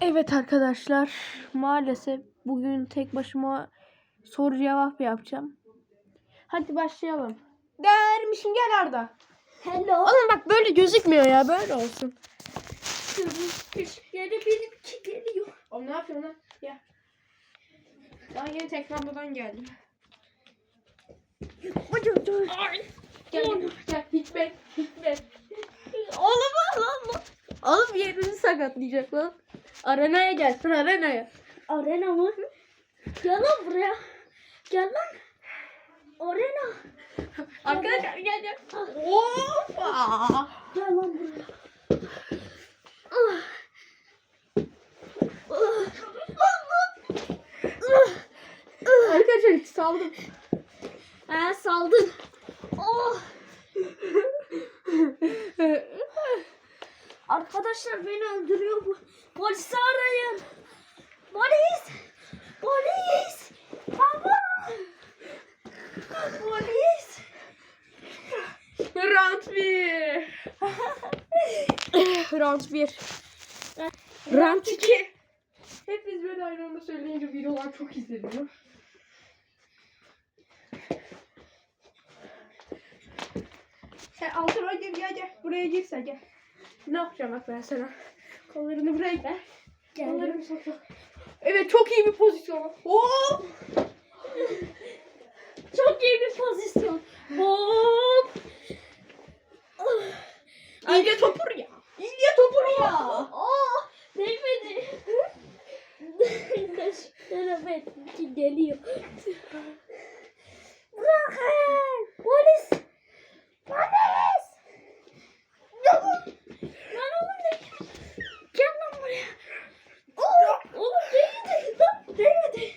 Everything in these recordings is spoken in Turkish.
Evet arkadaşlar maalesef bugün tek başıma soru cevap yapacağım. Hadi başlayalım. Dermişim gel Arda. Hello. Oğlum bak böyle gözükmüyor ya böyle olsun. Küçükleri benimki geliyor. Oğlum ne yapıyorsun lan? Gel. Daha yeni tekrardan geldim. Hocam dur. Gel gel gel Hikmet Hikmet. Oğlum oğlum. Oğlum yerini sakatlayacak lan. Arenaya gelsin arenaya. Arena mı? Gel lan buraya. Gel lan. Arena. Arkadaşlar gel gel. Hoppa. Gel lan buraya. Arkadaşlar saldım. Ee, saldın. Oh. Arkadaşlar beni öldürüyor bu. Polisi arayın. Polis. Polis. Baba. Polis. Round 1. Round 1. Round 2. Hep biz böyle aynı anda söyleyince videolar çok izleniyor. Sen altıma gir gel gel. Buraya girsen gel. Ne yapacağım bak ben sana. Kollarını buraya gel. Kollarını sok sok. Evet çok iyi bir pozisyon. Hop. Çok iyi bir pozisyon. Hop. İnce topur ya. İnce topur ya. Oh, değmedi. Kaşıklara geliyor. Bırakın. Polis. Lan Lan oğlum ne? Gel lan buraya. Oh, oğlum değmedi. Lan değmedi.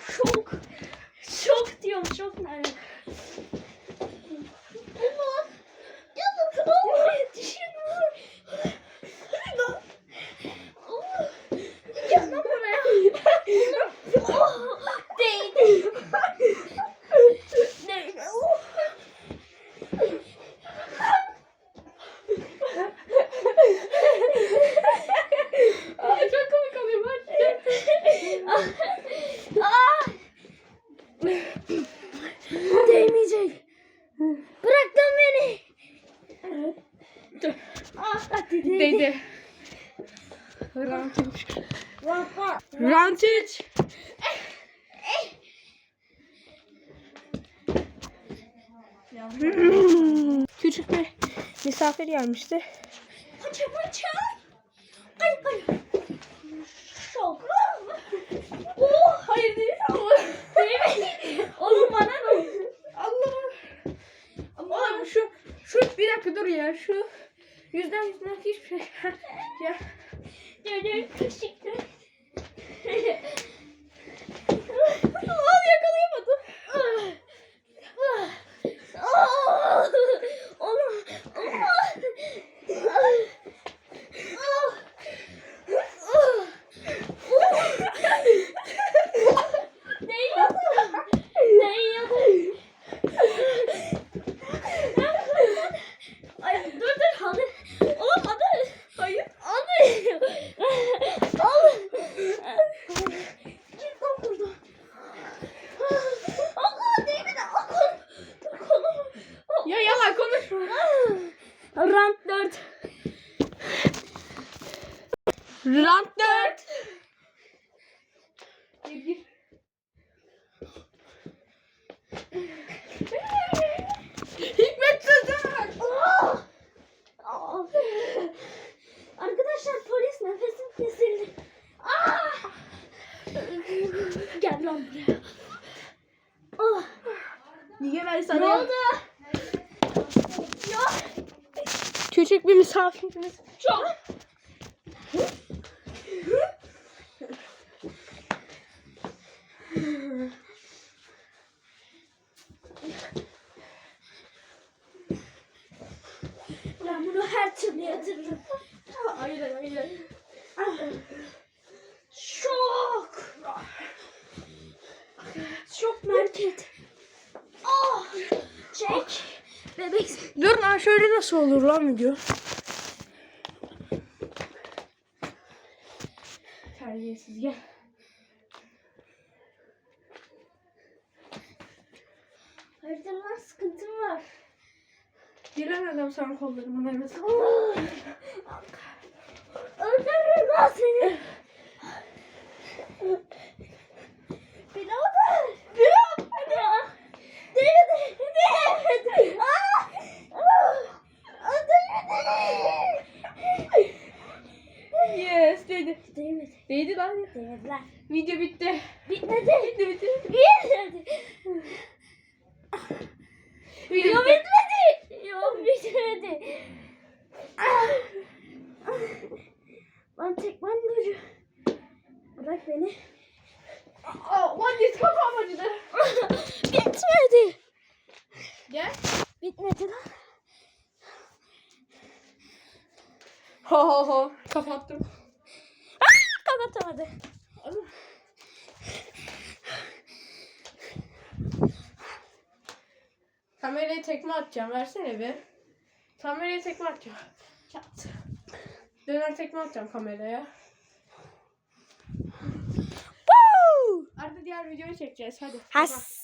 Şok. Şok diyorum şok nerede? Aman. Gel lan. Allah yetişin lan. Hadi lan. Oh. Gel lan buraya. Oh. Değdi. Değdi. Oh. Aa, çok komik oluyor bak. Ah. Değmeyecek. Bırak lan beni. Ah. Round 3. Vapa. Round 3. Küçük bir misafir gelmişti. Paça paça. Ay ay. Şok. Oh hayır değil ama. Değmedi. Oğlum bana ne? Allah. Oğlum şu şu bir dakika dur ya şu yüzden yüzden hiçbir şey. ya Dönür kaşıklar. Aa, yakalayamadım. Oğlum. Değiyordu. Değiyordu. Ay dur dur hadi. Oğlum hadi. Hayır. Hadi. Al. Git lan buradan. Allah değmedi. Al kolum. Dur kolumu. Al. Ya yalan konuşma. Round 4. Round 4. Gir gir. Hikmet Sezer. Ah! Ah! Arkadaşlar polis nefesim kesildi. Ah! Gel lan buraya. Ah! Niye ben Ne sana oldu? Yok. Küçük bir misafirimiz. Çok. nasıl olur lan video? Terbiyesiz gel. Hayırdır lan sıkıntım var. Giren adam sana kollarımın arasına. Öldürürüm lan seni. Değmedi. Değdi lan. Değmediler. Video bitti. Bitmedi. Bitti bitti. Bitmedi. Video bitmedi. Yok bitmedi. Ben tek ben duruyor. Bırak beni. Lan git kafam acıdı. bitmedi. Gel. Bitmedi lan. Ho ho ho. Kapattım. Oğlum. Kameraya tekme atacağım. Versene bir. Kameraya tekme atacağım. Çat. Döner tekme atacağım kameraya. Woo! Artık diğer videoyu çekeceğiz. Hadi. Has.